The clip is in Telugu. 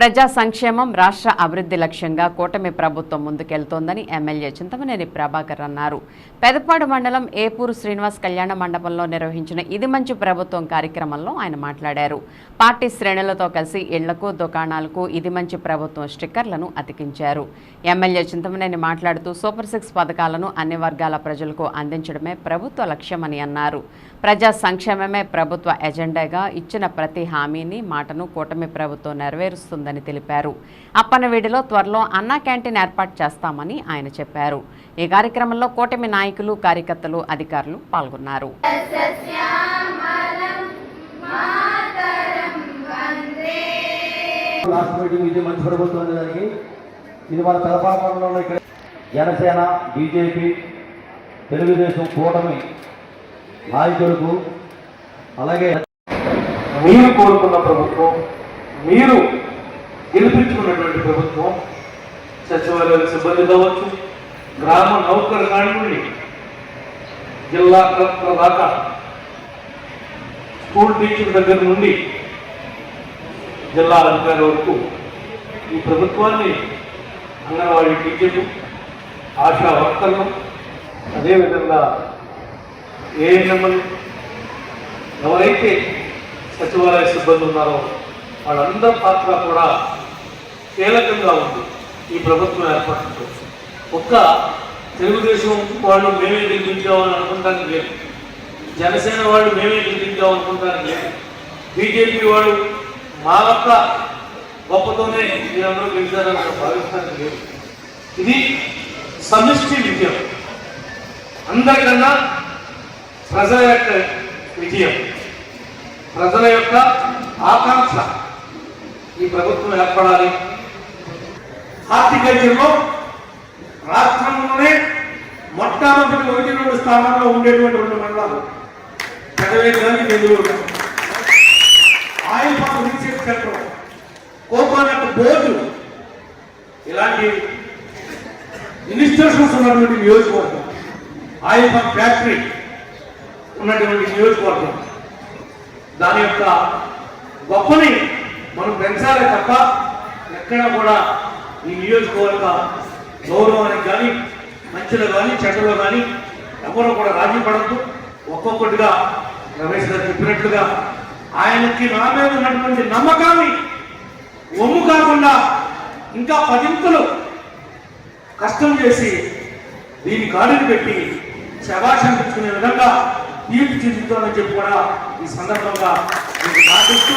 ప్రజా సంక్షేమం రాష్ట్ర అభివృద్ధి లక్ష్యంగా కూటమి ప్రభుత్వం ముందుకెళ్తోందని ఎమ్మెల్యే చింతమనేని ప్రభాకర్ అన్నారు. పెదపాడు మండలం ఏపూరు శ్రీనివాస్ కళ్యాణ మండపంలో నిర్వహించిన ఇది మంచి ప్రభుత్వం కార్యక్రమంలో ఆయన మాట్లాడారు. పార్టీ శ్రేణులతో కలిసి ఇళ్ళకు దుకాణాలకు ఇది మంచి ప్రభుత్వం స్టిక్కర్లను అతికించారు. ఎమ్మెల్యే చింతమనేని మాట్లాడుతూ సూపర్ సిక్స్ పథకాలను అన్ని వర్గాల ప్రజలకు అందించడమే ప్రభుత్వ లక్ష్యమని అన్నారు. ప్రజా సంక్షేమమే ప్రభుత్వ ఎజెండాగా ఇచ్చిన ప్రతి హామీని మాటను కూటమి ప్రభుత్వం నెరవేరుస్తుంది నెరవేరుస్తుందని తెలిపారు. అప్పనవీడిలో త్వరలో అన్నా క్యాంటీన్ ఏర్పాటు చేస్తామని ఆయన చెప్పారు. ఈ కార్యక్రమంలో కూటమి నాయకులు కార్యకర్తలు అధికారులు పాల్గొన్నారు. లాస్ట్ మీటింగ్ ఇది మంచి ప్రభుత్వం ఉంది దానికి ఇది మన తెలపాలంలో ఇక్కడ జనసేన బీజేపీ తెలుగుదేశం కూటమి నాయకులకు అలాగే మీరు కోరుకున్న ప్రభుత్వం మీరు గెలిపించుకున్నటువంటి ప్రభుత్వం సచివాలయ సిబ్బంది కావచ్చు గ్రామ నౌకరు కానివ్వండి జిల్లా కలెక్టర్ దాకా స్కూల్ టీచర్ దగ్గర నుండి జిల్లా అధికారి వరకు ఈ ప్రభుత్వాన్ని అంగన్వాడీ టీచర్లు ఆశా వర్కర్లు అదేవిధంగా ఏఎన్ఎంలు ఎవరైతే సచివాలయ సిబ్బంది ఉన్నారో వాళ్ళందరి పాత్ర కూడా కీలకంగా ఉంది ఈ ప్రభుత్వం ఏర్పడటంతో. ఒక్క తెలుగుదేశం వాళ్ళు మేమే గెలిపించామని అనుకుంటానికి లేదు. జనసేన వాళ్ళు మేమే గెలిపించామనుకుంటానికి లేదు. బీజేపీ వాళ్ళు మా యొక్క గొప్పతోనే మీరందరూ గెలిచారని భావిస్తానికి లేదు. ఇది సమిష్టి విజయం. అందరికన్నా ప్రజల యొక్క విజయం. ప్రజల యొక్క ఆకాంక్ష ఈ ప్రభుత్వం ఏర్పడాలి. హార్టికల్చర్లో రాష్ట్రంలోనే మొట్టమొదటి ఒకటి రెండు స్థానాల్లో ఉండేటువంటి రెండు మండలాలు పెదవేదానికి కానీ Nellore oil palm research centre coconut board ఇలాంటి ఇన్స్టిట్యూషన్స్ ఉన్నటువంటి నియోజకవర్గం ఆయిల్ పామ్ ఫ్యాక్టరీ ఉన్నటువంటి నియోజకవర్గం. దాని యొక్క గొప్పని మనం పెంచాలే తప్ప ఎక్కడ కూడా ఈ నియోజకవర్గ గౌరవానికి కానీ మంచిలో కానీ చెడ్డలో కానీ ఎవరు కూడా రాజీ పడద్దు. ఒక్కొక్కటిగా రమేష్ గారు చెప్పినట్లుగా ఆయనకి నా మీద ఉన్నటువంటి నమ్మకాన్ని ఒమ్ము కాకుండా ఇంకా పదింతలు కష్టం చేసి దీన్ని గాడిని పెట్టి శభాష్ తెచ్చుకునే విధంగా తీర్చిదిద్దామని చెప్పి కూడా ఈ సందర్భంగా మీకు మాటిస్తూ